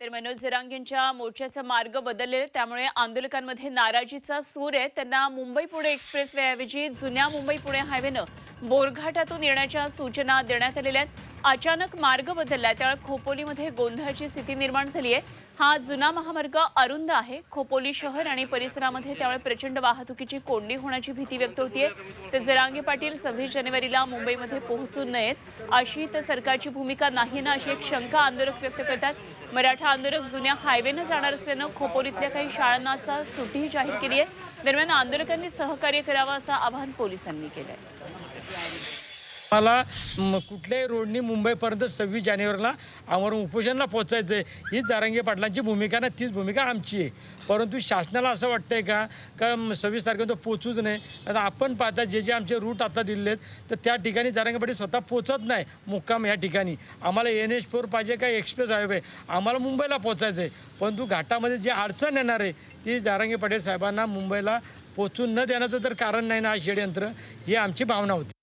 तर मनोज जरांगेंच्या मोर्चाचा मार्ग बदललेला त्यामुळे आंदोलकांमध्ये नाराजीचा सूर आहे. त्यांना मुंबई पुणे एक्सप्रेस वेऐवजी जुन्या मुंबई पुणे हायवेनं बोरघाटातून येण्याच्या सूचना देण्यात आलेल्या आहेत. अचानक मार्ग बदलला त्यामुळे खोपोलीमध्ये गोंधळाची स्थिती निर्माण झाली आहे. हा जुना महामार्ग अरुंद आहे. खोपोली शहर आणि परिसरामध्ये त्यामुळे प्रचंड वाहतुकीची कोंडी होण्याची भीती व्यक्त होतीये. तर जरांगे पाटील सव्वीस जानेवारीला मुंबईमध्ये पोहोचू नयेत. अशी तर सरकारची भूमिका नाही ना अशी एक शंका आंदोलक व्यक्त करतात. मराठा आंदोलक जुन्या हायवेनं जाणार असल्यानं खोपोलीतल्या काही शाळांनाचा सुट्टीही जाहीर केली आहे दरम्यान आंदोलकांनी सहकार्य करावं असं आवाहन पोलिसांनी केलं आहे मला म, कुठल्याही रोडनी मुंबईपर्यंत सव्वीस जानेवारीला आम्हाला उपोषणाला पोचायचं आहे ही जारंगे पाटलांची भूमिका ना तीच भूमिका आमची आहे. परंतु शासनाला असं वाटतंय का का सव्वीस तारखेला पोचूच नाही? आता आपण पाहता जे जे आमचे रूट आता दिले आहेत तर त्या ठिकाणी जारंगे पाटील स्वतः पोचत नाही मुक्काम ह्या ठिकाणी. आम्हाला एन एच फोर पाहिजे का एक्सप्रेस हायवे? आम्हाला मुंबईला पोचायचं आहे परंतु घाटामध्ये जी अडचण येणार आहे ती जारंगे पाटील साहेबांना मुंबईला पोचून न देण्याचं तर कारण नाही ना हा षडयंत्र ही आमची भावना होती.